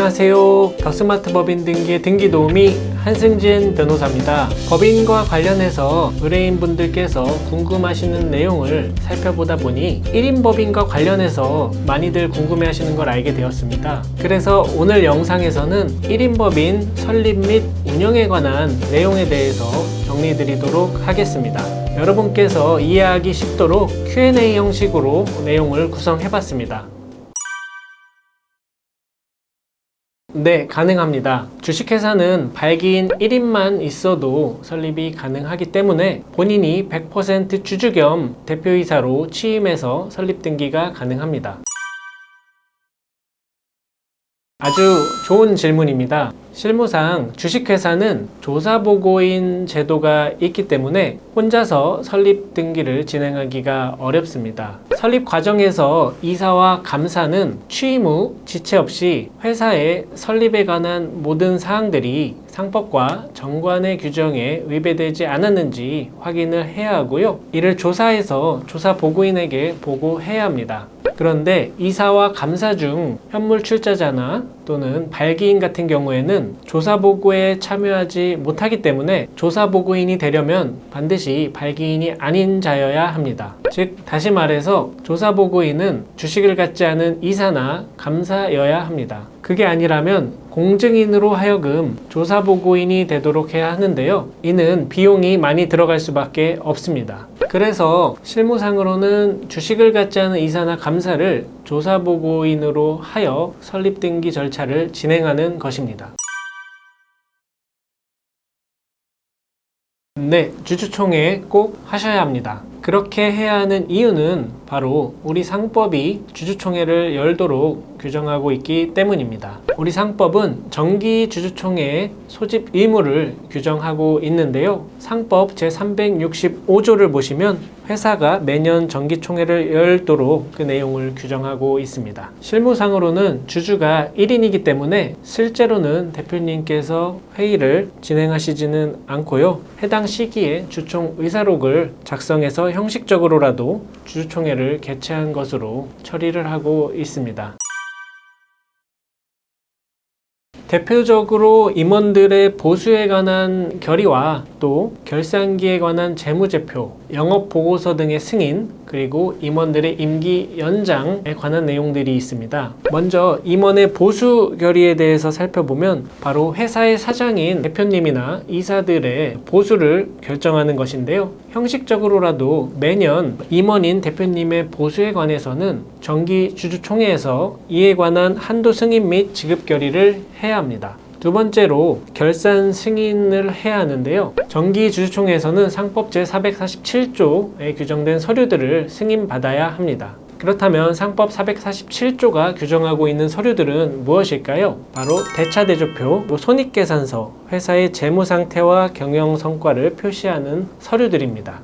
안녕하세요. 덕스마트 법인 등기의 등기 도우미 한승진 변호사입니다. 법인과 관련해서 의뢰인분들께서 궁금하시는 내용을 살펴보다 보니 1인 법인과 관련해서 많이들 궁금해 하시는 걸 알게 되었습니다. 그래서 오늘 영상에서는 1인 법인 설립 및 운영에 관한 내용에 대해서 정리 드리도록 하겠습니다. 여러분께서 이해하기 쉽도록 Q&A 형식으로 내용을 구성해 봤습니다. 네, 가능합니다. 주식회사는 발기인 1인만 있어도 설립이 가능하기 때문에 본인이 100% 주주 겸 대표이사로 취임해서 설립 등기가 가능합니다. 아주 좋은 질문입니다. 실무상 주식회사는 조사보고인 제도가 있기 때문에 혼자서 설립 등기를 진행하기가 어렵습니다. 설립 과정에서 이사와 감사는 취임 후 지체 없이 회사의 설립에 관한 모든 사항들이 상법과 정관의 규정에 위배되지 않았는지 확인을 해야 하고요. 이를 조사해서 조사 보고인에게 보고해야 합니다. 그런데 이사와 감사 중 현물 출자자나 또는 발기인 같은 경우에는 조사 보고에 참여하지 못하기 때문에 조사 보고인이 되려면 반드시 발기인이 아닌 자여야 합니다. 즉 다시 말해서 조사 보고인은 주식을 갖지 않은 이사나 감사여야 합니다. 그게 아니라면 공증인으로 하여금 조사 보고인이 되도록 해야 하는데요. 이는 비용이 많이 들어갈 수밖에 없습니다. 그래서 실무상으로는 주식을 갖지 않은 이사나 감사를 조사 보고인으로 하여 설립 등기 절차를 진행하는 것입니다. 네, 주주총회 꼭 하셔야 합니다. 그렇게 해야 하는 이유는 바로 우리 상법이 주주총회를 열도록 규정하고 있기 때문입니다. 우리 상법은 정기 주주총회의 소집 의무를 규정하고 있는데요. 상법 제365조를 보시면 회사가 매년 정기총회를 열도록 그 내용을 규정하고 있습니다. 실무상으로는 주주가 1인이기 때문에 실제로는 대표님께서 회의를 진행하시지는 않고요. 해당 시기에 주총 의사록을 작성해서 형식적으로라도 주주총회 를 개최한 것으로 처리를 하고 있습니다. 대표적으로 임원들의 보수에 관한 결의와 또 결산기에 관한 재무제표, 영업보고서 등의 승인, 그리고 임원들의 임기 연장에 관한 내용들이 있습니다. 먼저 임원의 보수 결의에 대해서 살펴보면 바로 회사의 사장인 대표님이나 이사들의 보수를 결정하는 것인데요. 형식적으로라도 매년 임원인 대표님의 보수에 관해서는 정기 주주총회에서 이에 관한 한도 승인 및 지급 결의를 해야 합니다. 두 번째로 결산 승인을 해야 하는데요. 정기 주주총회에서는 상법 제447조에 규정된 서류들을 승인받아야 합니다. 그렇다면 상법 447조가 규정하고 있는 서류들은 무엇일까요? 바로 대차대조표, 손익계산서, 회사의 재무 상태와 경영 성과를 표시하는 서류들입니다.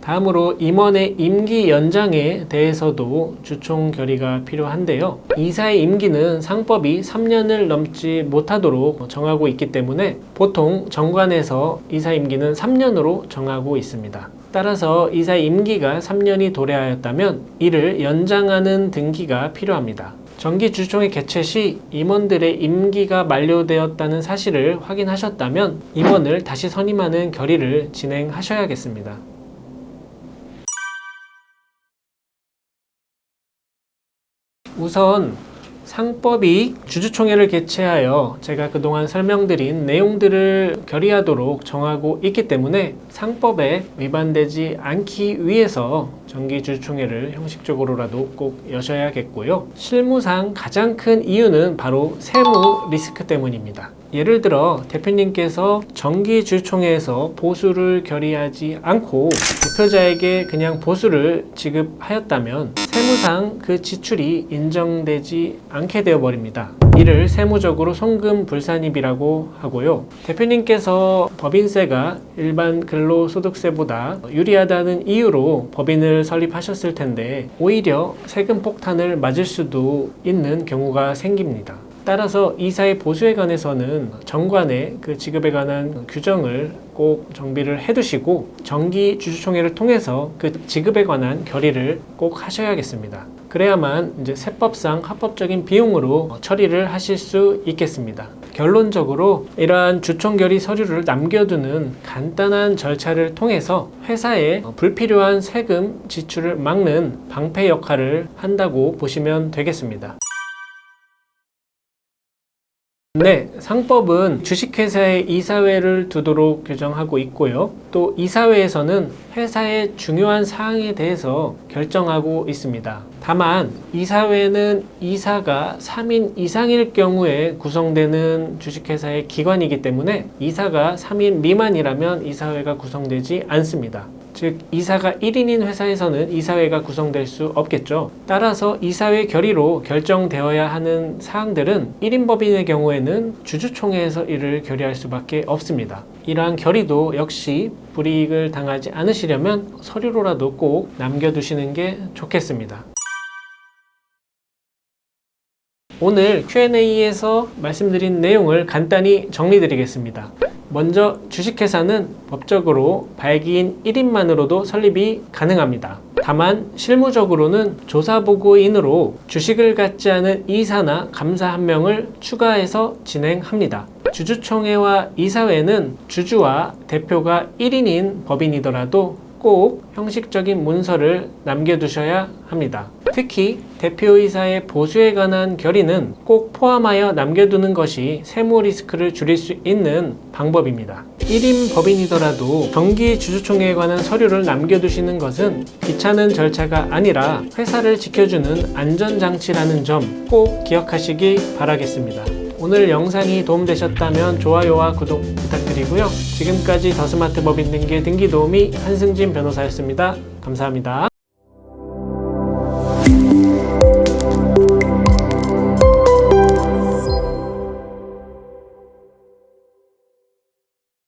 다음으로 임원의 임기 연장에 대해서도 주총 결의가 필요한데요. 이사의 임기는 상법이 3년을 넘지 못하도록 정하고 있기 때문에 보통 정관에서 이사 임기는 3년으로 정하고 있습니다. 따라서 이사 임기가 3년이 도래하였다면 이를 연장하는 등기가 필요합니다. 정기 주총회 개최 시 임원들의 임기가 만료되었다는 사실을 확인하셨다면 임원을 다시 선임하는 결의를 진행하셔야겠습니다. 우선 상법이 주주총회를 개최하여 제가 그동안 설명드린 내용들을 결의하도록 정하고 있기 때문에 상법에 위반되지 않기 위해서 정기주주총회를 형식적으로라도 꼭 여셔야겠고요. 실무상 가장 큰 이유는 바로 세무 리스크 때문입니다. 예를 들어 대표님께서 정기주총회에서 보수를 결의하지 않고 대표자에게 그냥 보수를 지급하였다면 세무상 그 지출이 인정되지 않게 되어 버립니다. 이를 세무적으로 송금 불산입이라고 하고요. 대표님께서 법인세가 일반 근로소득세보다 유리하다는 이유로 법인을 설립하셨을 텐데 오히려 세금 폭탄을 맞을 수도 있는 경우가 생깁니다. 따라서 이사의 보수에 관해서는 정관의 그 지급에 관한 규정을 꼭 정비를 해두시고 정기 주주총회를 통해서 그 지급에 관한 결의를 꼭 하셔야겠습니다. 그래야만 이제 세법상 합법적인 비용으로 처리를 하실 수 있겠습니다. 결론적으로 이러한 주총결의 서류를 남겨두는 간단한 절차를 통해서 회사에 불필요한 세금 지출을 막는 방패 역할을 한다고 보시면 되겠습니다. 네, 상법은 주식회사의 이사회를 두도록 규정하고 있고요. 또 이사회에서는 회사의 중요한 사항에 대해서 결정하고 있습니다. 다만 이사회는 이사가 3인 이상일 경우에 구성되는 주식회사의 기관이기 때문에 이사가 3인 미만이라면 이사회가 구성되지 않습니다. 즉 이사가 1인인 회사에서는 이사회가 구성될 수 없겠죠. 따라서 이사회 결의로 결정되어야 하는 사항들은 1인 법인의 경우에는 주주총회에서 이를 결의할 수밖에 없습니다. 이러한 결의도 역시 불이익을 당하지 않으시려면 서류로라도 꼭 남겨두시는 게 좋겠습니다. 오늘 Q&A에서 말씀드린 내용을 간단히 정리드리겠습니다. 먼저 주식회사는 법적으로 발기인 1인만으로도 설립이 가능합니다. 다만 실무적으로는 조사보고인으로 주식을 갖지 않은 이사나 감사 한 명을 추가해서 진행합니다. 주주총회와 이사회는 주주와 대표가 1인인 법인이더라도 꼭 형식적인 문서를 남겨두셔야 합니다. 특히 대표이사의 보수에 관한 결의는 꼭 포함하여 남겨두는 것이 세무 리스크를 줄일 수 있는 방법입니다. 1인 법인이더라도 정기 주주총회에 관한 서류를 남겨두시는 것은 귀찮은 절차가 아니라 회사를 지켜주는 안전장치라는 점 꼭 기억하시기 바라겠습니다. 오늘 영상이 도움되셨다면 좋아요와 구독 부탁드리고요. 지금까지 더스마트 법인 등기 등기 도우미 한승진 변호사였습니다. 감사합니다.